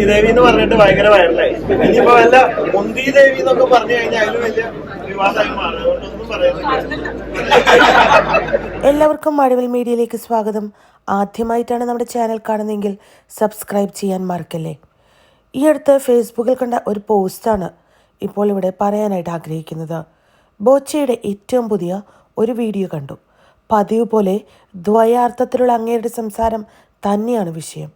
മുന്തി ദേവി എന്ന് പറഞ്ഞിട്ട് ഭയങ്കര വൈറലായി ഇനിയിപ്പോ വല്ല മുന്തി ദേവി എന്നൊക്കെ പറഞ്ഞു കഴിഞ്ഞാൽ അതിലും വലിയ വിവാദമായി മാറും. പറയുന്നില്ല എല്ലാവർക്കും മഴവിൽ മീഡിയയിലേക്ക് സ്വാഗതം. ആദ്യമായിട്ടാണ് നമ്മുടെ ചാനൽ കാണുന്നതെങ്കിൽ സബ്സ്ക്രൈബ് ചെയ്യാൻ മറക്കല്ലേ? ഈ അടുത്ത് ഫേസ്ബുക്കിൽ കണ്ട ഒരു പോസ്റ്റാണ് ഇപ്പോൾ ഇവിടെ പറയാനായിട്ട് ആഗ്രഹിക്കുന്നത്. ബോച്ചയുടെ ഏറ്റവും പുതിയ ഒരു വീഡിയോ കണ്ടു. പതിവ് പോലെ ദ്വയാർത്ഥത്തിലുള്ള അങ്ങേരുടെ സംസാരം തന്നെയാണ് വിഷയം.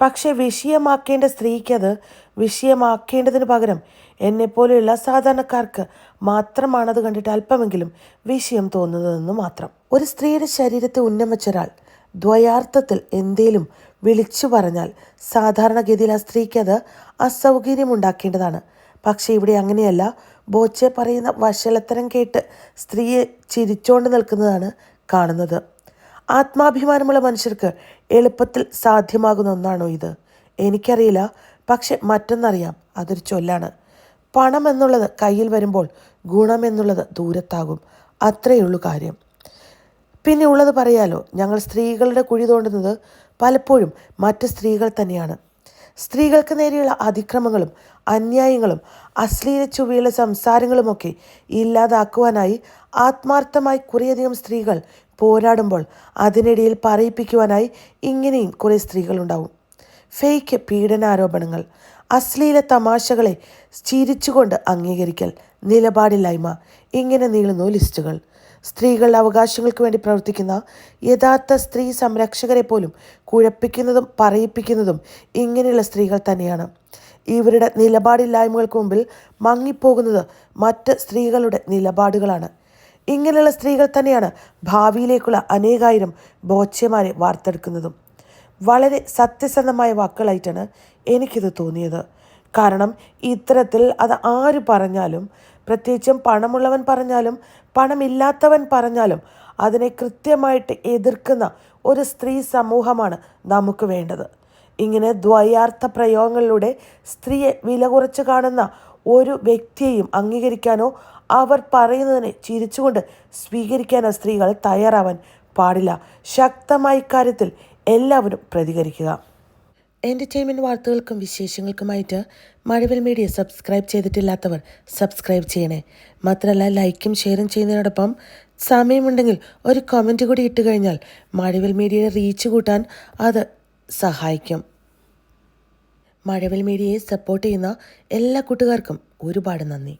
പക്ഷേ വിഷയമാക്കേണ്ട സ്ത്രീക്ക് അത് വിഷയമാക്കേണ്ടതിന് പകരം എന്നെപ്പോലെയുള്ള സാധാരണക്കാർക്ക് മാത്രമാണത് കണ്ടിട്ട് അല്പമെങ്കിലും വിഷയം തോന്നുന്നതെന്ന് മാത്രം. ഒരു സ്ത്രീയുടെ ശരീരത്തെ ഉന്നം വെച്ച ദ്വയാർത്ഥത്തിൽ എന്തേലും വിളിച്ചു പറഞ്ഞാൽ സാധാരണഗതിയിൽ ആ സ്ത്രീക്ക് അത് അസൗകര്യമുണ്ടാക്കേണ്ടതാണ്. പക്ഷേ ഇവിടെ അങ്ങനെയല്ല. ബോച്ചെ പറയുന്ന വഷളത്തരം കേട്ട് സ്ത്രീയെ ചിരിച്ചോണ്ട് നിൽക്കുന്നതാണ് കാണുന്നത്. ആത്മാഭിമാനമുള്ള മനുഷ്യർക്ക് എളുപ്പത്തിൽ സാധ്യമാകുന്ന ഒന്നാണോ ഇത്? എനിക്കറിയില്ല. പക്ഷെ മറ്റൊന്നറിയാം. അതൊരു ചൊല്ലാണ്. പണം എന്നുള്ളത് കയ്യിൽ വരുമ്പോൾ ഗുണം എന്നുള്ളത് ദൂരത്താകും. അത്രയുള്ളൂ കാര്യം. പിന്നെ ഉള്ളത് പറയാലോ. ഞങ്ങൾ സ്ത്രീകളുടെ കുഴി തോണ്ടുന്നത് പലപ്പോഴും മറ്റ് സ്ത്രീകൾ തന്നെയാണ്. സ്ത്രീകൾക്ക് നേരെയുള്ള അതിക്രമങ്ങളും അന്യായങ്ങളും അശ്ലീല ചുവയുള്ള സംസാരങ്ങളുമൊക്കെ ഇല്ലാതാക്കുവാനായി ആത്മാർത്ഥമായി കുറേയധികം സ്ത്രീകൾ പോരാടുമ്പോൾ അതിനിടയിൽ പറയിപ്പിക്കുവാനായി ഇങ്ങനെയും കുറേ സ്ത്രീകളുണ്ടാവും. ഫേക്ക് പീഡനാരോപണങ്ങൾ അശ്ലീല തമാശകളെ ചിരിച്ചുകൊണ്ട് അംഗീകരിക്കൽ നിലപാടില്ലായ്മ ഇങ്ങനെ നീളുന്നു ലിസ്റ്റുകൾ. സ്ത്രീകളുടെ അവകാശങ്ങൾക്ക് വേണ്ടി പ്രവർത്തിക്കുന്ന യഥാർത്ഥ സ്ത്രീ സംരക്ഷകരെ പോലും കുഴപ്പിക്കുന്നതും പറയിപ്പിക്കുന്നതും ഇങ്ങനെയുള്ള സ്ത്രീകൾ തന്നെയാണ്. ഇവരുടെ നിലപാടില്ലായ്മകൾക്ക് മുമ്പിൽ മങ്ങിപ്പോകുന്നത് മറ്റ് സ്ത്രീകളുടെ നിലപാടുകളാണ്. ഇങ്ങനെയുള്ള സ്ത്രീകൾ തന്നെയാണ് ഭാവിയിലേക്കുള്ള അനേകായിരം ബോച്ചമാരെ വാർത്തെടുക്കുന്നതും. വളരെ സത്യസന്ധമായ വാക്കുകളായിട്ടാണ് എനിക്കിത് തോന്നിയത്. കാരണം ഇത്തരത്തിൽ അത് ആര് പറഞ്ഞാലും പ്രത്യേകിച്ചും പണമുള്ളവൻ പറഞ്ഞാലും പണമില്ലാത്തവൻ പറഞ്ഞാലും അതിനെ കൃത്യമായിട്ട് എതിർക്കുന്ന ഒരു സ്ത്രീ സമൂഹമാണ് നമുക്ക് വേണ്ടത്. ഇങ്ങനെ ദ്വയാർത്ഥ പ്രയോഗങ്ങളിലൂടെ സ്ത്രീയെ വില കുറച്ച് കാണുന്ന ഒരു വ്യക്തിയെയും അംഗീകരിക്കാനോ അവർ പറയുന്നതിനെ ചിരിച്ചുകൊണ്ട് സ്വീകരിക്കാനോ സ്ത്രീകൾ തയ്യാറാവാൻ പാടില്ല. ശക്തമായ ഇക്കാര്യത്തിൽ എല്ലാവരും പ്രതികരിക്കുക. എന്റർടൈൻമെന്റ് വാർത്തകൾക്കും വിശേഷങ്ങൾക്കുമായിട്ട് മഴവിൽ മീഡിയ സബ്സ്ക്രൈബ് ചെയ്തിട്ടില്ലാത്തവർ സബ്സ്ക്രൈബ് ചെയ്യണേ. മാത്രമല്ല ലൈക്കും ഷെയറും ചെയ്യുന്നതിനോടൊപ്പം സമയമുണ്ടെങ്കിൽ ഒരു കമന്റ് കൂടി ഇട്ട് കഴിഞ്ഞാൽ മഴവിൽ മീഡിയയുടെ റീച്ച് കൂട്ടാൻ അത് സഹായിക്കും. മഴവിൽ മീഡിയയെ സപ്പോർട്ട് ചെയ്യുന്ന എല്ലാ കൂട്ടുകാർക്കും ഒരുപാട് നന്ദി.